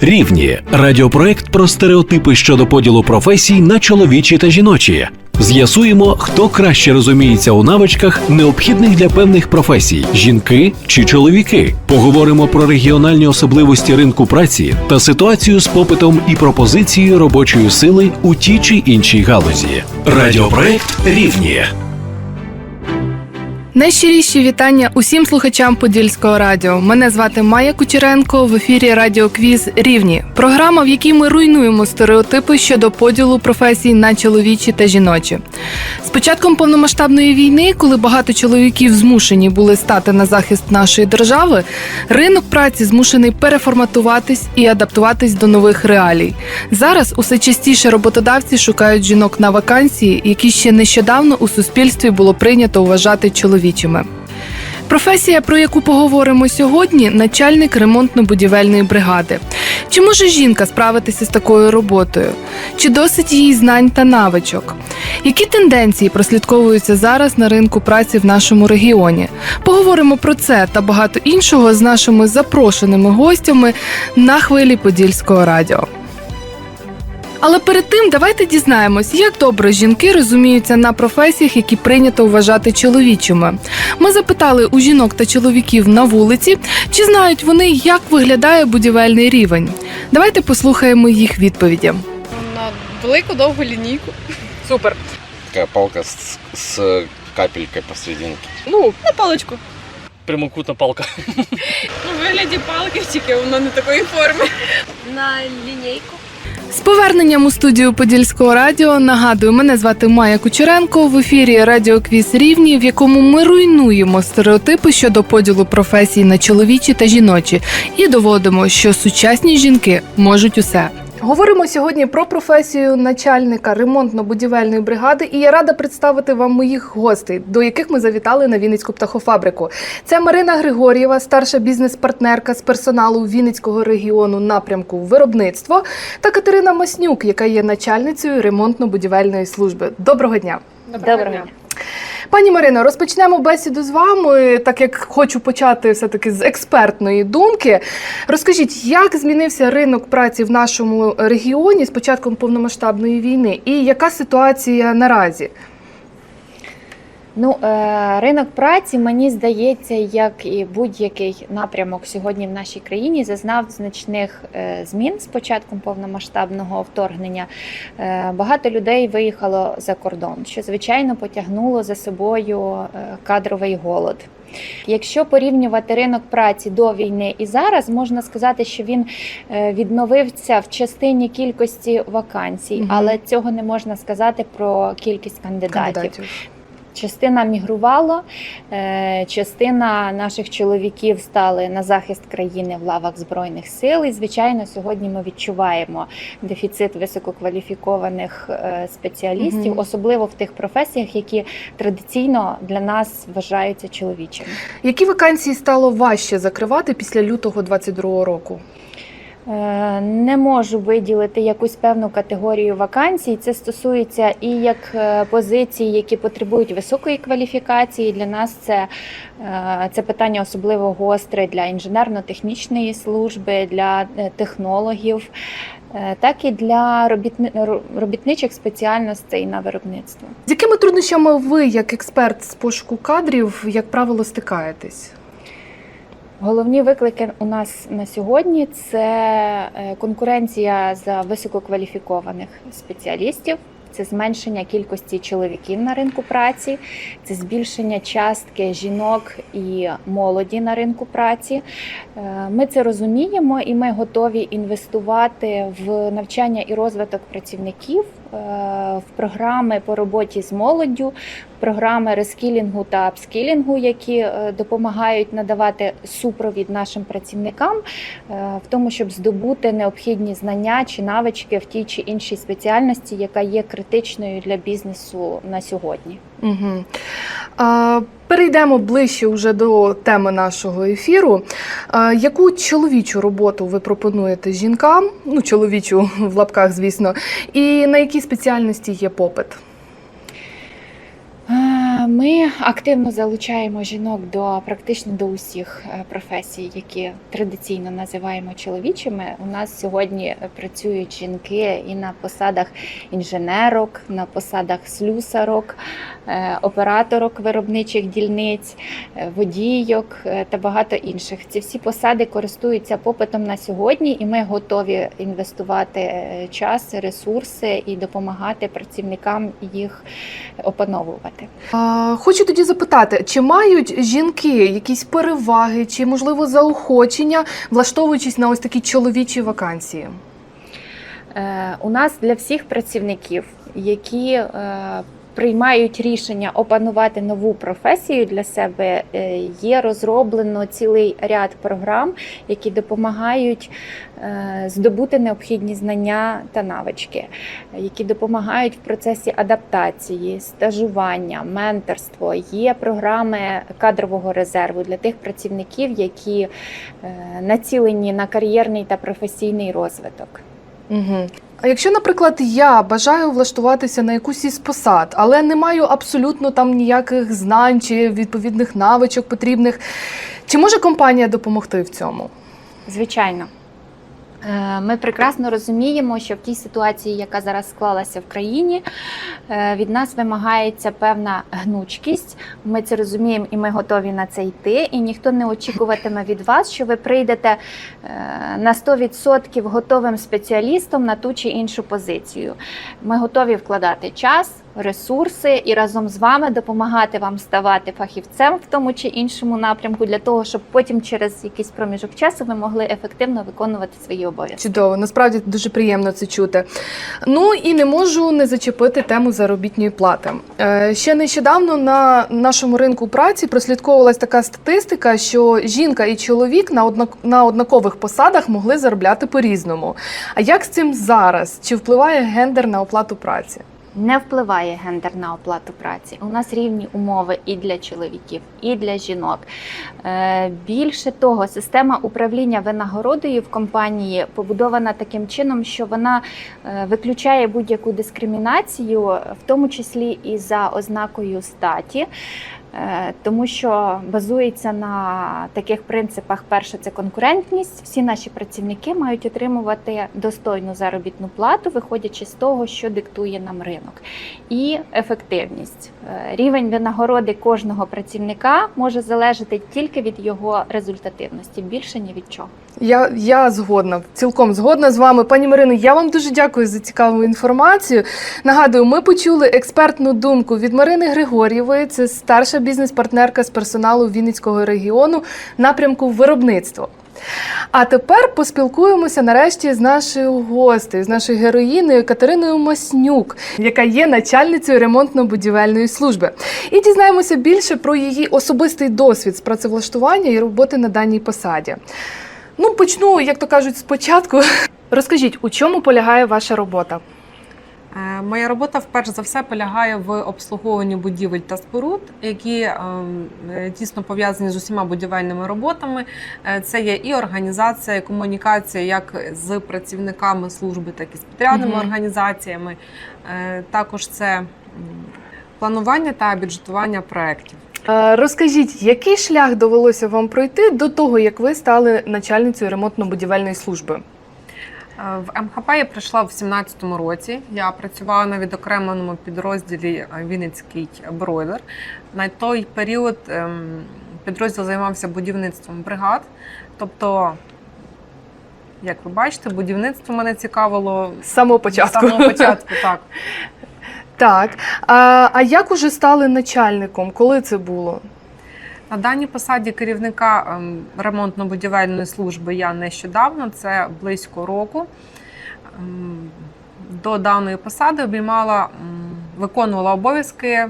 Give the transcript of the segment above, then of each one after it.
Рівні радіопроект про стереотипи щодо поділу професій на чоловічі та жіночі. З'ясуємо, хто краще розуміється у навичках, необхідних для певних професій жінки чи чоловіки. Поговоримо про регіональні особливості ринку праці та ситуацію з попитом і пропозицією робочої сили у тій чи іншій галузі. Радіопроект Рівні. Найщиріші вітання усім слухачам Подільського радіо. Мене звати Майя Кучеренко в ефірі Радіоквіз Рівні. Програма, в якій ми руйнуємо стереотипи щодо поділу професій на чоловічі та жіночі. З початком повномасштабної війни, коли багато чоловіків змушені були стати на захист нашої держави, ринок праці змушений переформатуватись і адаптуватись до нових реалій. Зараз усе частіше роботодавці шукають жінок на вакансії, які ще нещодавно у суспільстві було прийнято вважати чоловічими. Професія, про яку поговоримо сьогодні, начальник ремонтно-будівельної бригади. Чи може жінка справитися з такою роботою? Чи досить її знань та навичок? Які тенденції прослідковуються зараз на ринку праці в нашому регіоні? Поговоримо про це та багато іншого з нашими запрошеними гостями на хвилі Подільського радіо. Але перед тим давайте дізнаємось, як добре жінки розуміються на професіях, які прийнято вважати чоловічими. Ми запитали у жінок та чоловіків на вулиці, чи знають вони, як виглядає будівельний рівень. Давайте послухаємо їх відповіді. на велику довгу лінійку. Супер. Такая палка с, с капелькой посерединке. Ну, на паличку. прямокутна палка. Ну, в вигляді палки, тільки воно не такої форми. на лінійку. З поверненням у студію Подільського радіо нагадую, мене звати Майя Кучеренко в ефірі Радіоквіз Рівні, в якому ми руйнуємо стереотипи щодо поділу професій на чоловічі та жіночі і доводимо, що сучасні жінки можуть усе. Говоримо сьогодні про професію начальника ремонтно-будівельної бригади, і я рада представити вам моїх гостей, до яких ми завітали на Вінницьку птахофабрику. Це Марина Григор'єва, старша бізнес-партнерка з персоналу Вінницького регіону напрямку виробництво, та Катерина Маснюк, яка є начальницею ремонтно-будівельної служби. Доброго дня! Доброго дня. Пані Марино, розпочнемо бесіду з вами, так як хочу почати все-таки з експертної думки. Розкажіть, як змінився ринок праці в нашому регіоні з початком повномасштабної війни, і яка ситуація наразі? Ну, е, ринок праці, мені здається, як і будь-який напрямок сьогодні в нашій країні, зазнав значних е, змін з початком повномасштабного вторгнення. Е, Багато людей виїхало за кордон, що звичайно потягнуло за собою кадровий голод. Якщо порівнювати ринок праці до війни і зараз, можна сказати, що він відновився в частині кількості вакансій, але цього не можна сказати про кількість кандидатів. Кандидатів. Частина мігрувала, е, частина наших чоловіків стали на захист країни в лавах збройних сил. І звичайно, сьогодні ми відчуваємо дефіцит висококваліфікованих е, спеціалістів, Мгм. особливо в тих професіях, які традиційно для нас вважаються чоловічими. Які вакансії стало важче закривати після лютого 22 року? Е, Не можу виділити якусь певну категорію вакансій. Це стосується і як е, позицій, які потребують високої кваліфікації. Для нас це, е, це питання особливо гостре для інженерно-технічної служби, для технологів, так і для робітни- робітничих спеціальностей на виробництво. З якими труднощами ви, як експерт з пошуку кадрів, як правило, стикаєтесь? Головні виклики у нас на сьогодні це е, конкуренція за висококваліфікованих спеціалістів. Це зменшення кількості чоловіків на ринку праці, це збільшення частки жінок і молоді на ринку праці. Е, Ми це розуміємо і ми готові інвестувати в навчання і розвиток працівників, в програми по роботі з молоддю, програми рескілінгу та апскілінгу, які е, допомагають надавати супровід нашим працівникам е, в тому, щоб здобути необхідні знання чи навички в тій чи іншій спеціальності, яка є критичною для бізнесу на сьогодні. Угу. А, перейдемо ближче вже до теми нашого ефіру. А, яку чоловічу роботу ви пропонуєте жінкам? Ну, чоловічу в лапках, звісно, і на які спеціальності є попит? Е, Ми активно залучаємо жінок до практично до усіх е, професій, які традиційно називаємо чоловічими. У нас сьогодні працюють жінки і на посадах інженерок, на посадах слюсарок, е, операторок виробничих дільниць, е, водійок е, та багато інших. Ці всі посади користуються попитом на сьогодні, і ми готові інвестувати е, час, ресурси і допомагати працівникам їх опановувати. А, хочу тоді запитати, чи мають жінки якісь переваги, чи можливо заохочення, влаштовуючись на ось такі чоловічі вакансії? Е, У нас для всіх працівників, які е, приймають рішення опанувати нову професію для себе, е, є розроблено цілий ряд програм, які допомагають е, здобути необхідні знання та навички, які допомагають в процесі адаптації, стажування, менторство. Є програми кадрового резерву для тих працівників, які е, націлені на кар'єрний та професійний розвиток. Угу. А якщо, наприклад, я бажаю влаштуватися на якусь із посад, але не маю абсолютно там ніяких знань чи відповідних навичок потрібних, чи може компанія допомогти в цьому? Звичайно. Е, Ми прекрасно розуміємо, що в тій ситуації, яка зараз склалася в країні, е, від нас вимагається певна гнучкість. Ми це розуміємо і ми готові на це йти. І ніхто не очікуватиме від вас, що ви прийдете е, на 100% готовим спеціалістом на ту чи іншу позицію. Ми готові вкладати час, ресурси і разом з вами допомагати вам ставати фахівцем в тому чи іншому напрямку для того, щоб потім через якийсь проміжок часу ви могли ефективно виконувати свої обов'язки. Чудово, насправді дуже приємно це чути. Ну і не можу не зачепити тему заробітної плати. Е, ще нещодавно на нашому ринку праці прослідковувалась така статистика, що жінка і чоловік на однак на однакових посадах могли заробляти по-різному. А як з цим зараз? Чи впливає гендер на оплату праці? Не впливає гендер на оплату праці. У нас рівні умови і для чоловіків, і для жінок. Е, Більше того, система управління винагородою в компанії побудована таким чином, що вона е, виключає будь-яку дискримінацію, в тому числі і за ознакою статі. Е, Тому що базується на таких принципах: перше це конкурентність. Всі наші працівники мають отримувати достойну заробітну плату, виходячи з того, що диктує нам ринок, і ефективність. Е, Рівень винагороди кожного працівника може залежати тільки від його результативності, більше ні від чого. Я, я згодна, цілком згодна з вами. Пані Марино, я вам дуже дякую за цікаву інформацію. Нагадую, ми почули експертну думку від Марини Григорєвої, це старша бізнес-партнерка з персоналу Вінницького регіону напрямку виробництво. А тепер поспілкуємося нарешті з нашою гостею, з нашою героїною Катериною Маснюк, яка є начальницею ремонтно-будівельної служби. І дізнаємося більше про її особистий досвід з працевлаштування і роботи на даній посаді. Ну, почну, як то кажуть, спочатку. Розкажіть, у чому полягає ваша робота? Е, Моя робота вперше за все полягає в обслуговуванні будівель та споруд, які ем, е, тісно пов'язані з усіма будівельними роботами. Е, Це є і організація, і комунікація як з працівниками служби, так і з підрядними Мгм. організаціями. Е, Також це планування та бюджетування проєктів. Розкажіть, який шлях довелося вам пройти до того, як ви стали начальницею ремонтно-будівельної служби? В МХП я прийшла в 17-му році. Я працювала на відокремленому підрозділі е, Вінницький бройлер. На той період ем, підрозділ займався будівництвом бригад. Тобто, як ви бачите, будівництво мене цікавило З самого початку. з самого початку. Так. Так. А, а як уже стали начальником? Коли це було? На даній посаді керівника ем, ремонтно-будівельної служби я нещодавно, це близько року. Ем, До даної посади обіймала, виконувала обов'язки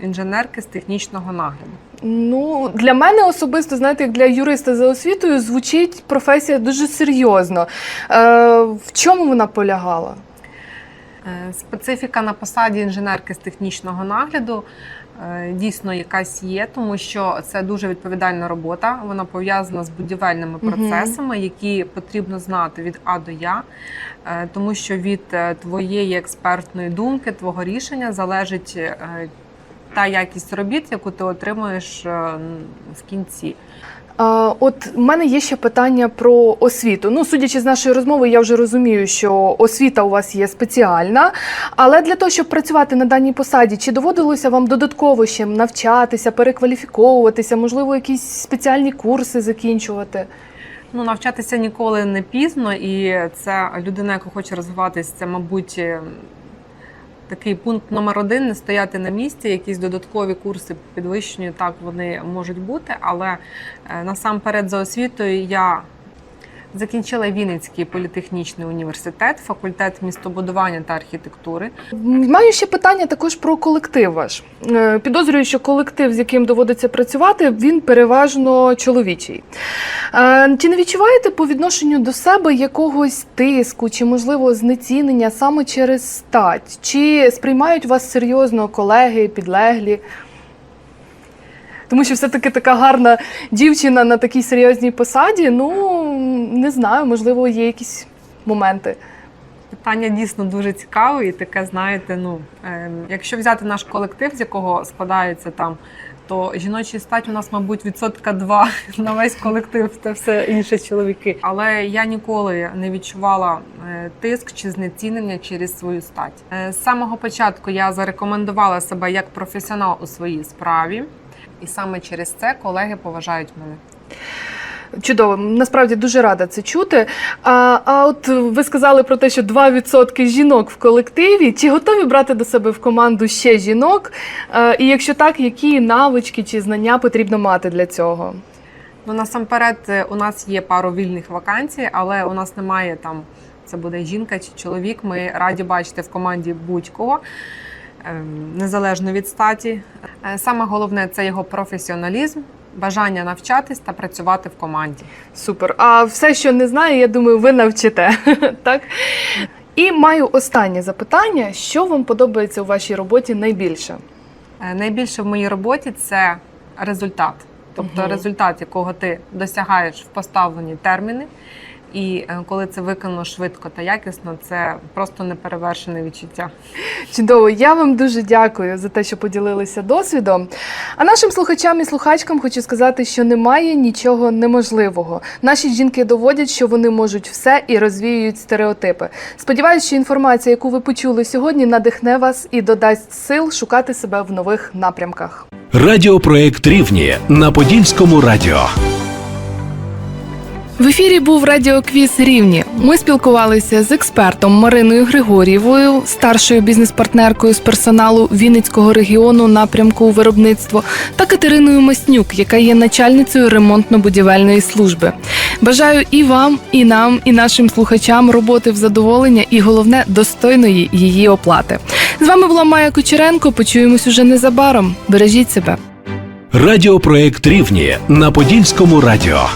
інженерки з технічного нагляду. Ну, для мене особисто, знаєте, як для юриста за освітою, звучить професія дуже серйозно. Е, в чому вона полягала? Е, Специфіка на посаді інженерки з технічного нагляду е, дійсно якась є, тому що це дуже відповідальна робота. Вона пов'язана з будівельними процесами, які потрібно знати від А до Я, Е, тому що від твоєї експертної думки, твого рішення залежить. та якість робіт, яку ти отримуєш в кінці. От в мене є ще питання про освіту. Ну, судячи з нашої розмови, я вже розумію, що освіта у вас є спеціальна. Але для того, щоб працювати на даній посаді, чи доводилося вам додатково ще навчатися, перекваліфіковуватися, можливо, якісь спеціальні курси закінчувати? Ну, навчатися ніколи не пізно, і це людина, яка хоче розвиватися, це, мабуть, такий пункт номер один не стояти на місці. Якісь додаткові курси підвищені, так вони можуть бути. Але е, насамперед за освітою я закінчила Вінницький політехнічний університет, факультет містобудування та архітектури. Маю ще питання також про колектив ваш. Е, Підозрюю, що колектив, з яким доводиться працювати, він переважно чоловічий. Е, Чи не відчуваєте по відношенню до себе якогось тиску чи, можливо, знецінення саме через стать? Чи сприймають вас серйозно колеги, підлеглі? Тому що все-таки така гарна дівчина на такій серйозній посаді. Ну не знаю, можливо, є якісь моменти. Питання дійсно дуже цікаве і таке, знаєте, ну е, якщо взяти наш колектив, з якого складається там, то жіночий стать у нас, мабуть, відсотка два на весь колектив, це все інше чоловіки. Але я ніколи не відчувала е, тиск чи знецінення через свою стать. Е, з самого початку я зарекомендувала себе як професіонал у своїй справі, і саме через це колеги поважають мене. Чудово, насправді дуже рада це чути. А, а от ви сказали про те, що 2% жінок в колективі. Чи готові брати до себе в команду ще жінок? А, і якщо так, які навички чи знання потрібно мати для цього? Ну насамперед, е, у нас є пару вільних вакансій, але у нас немає там. Це буде жінка чи чоловік. Ми раді бачити в команді будь-кого, незалежно від статі. Е, Саме головне це його професіоналізм, бажання навчатись та працювати в команді. Супер. А все, що не знаю, я думаю, ви навчите. так? І маю останнє запитання: що вам подобається у вашій роботі найбільше? Е, Найбільше в моїй роботі це результат, тобто Мгм. результат, якого ти досягаєш в поставлені терміни. І е, коли це виконано швидко та якісно, це просто неперевершене відчуття. Чудово, я вам дуже дякую за те, що поділилися досвідом. А нашим слухачам і слухачкам хочу сказати, що немає нічого неможливого. Наші жінки доводять, що вони можуть все і розвіюють стереотипи. Сподіваюсь, що інформація, яку ви почули сьогодні, надихне вас і додасть сил шукати себе в нових напрямках. Радіопроект Рівні на Подільському радіо. В ефірі був радіоквіз Рівні. Ми спілкувалися з експертом Мариною Григорієвою, старшою бізнес-партнеркою з персоналу Вінницького регіону напрямку виробництво, та Катериною Маснюк, яка є начальницею ремонтно-будівельної служби. Бажаю і вам, і нам, і нашим слухачам роботи в задоволення, і головне достойної її оплати. З вами була Майя Кучеренко. Почуємось уже незабаром. Бережіть себе. Радіопроект Рівні на Подільському радіо.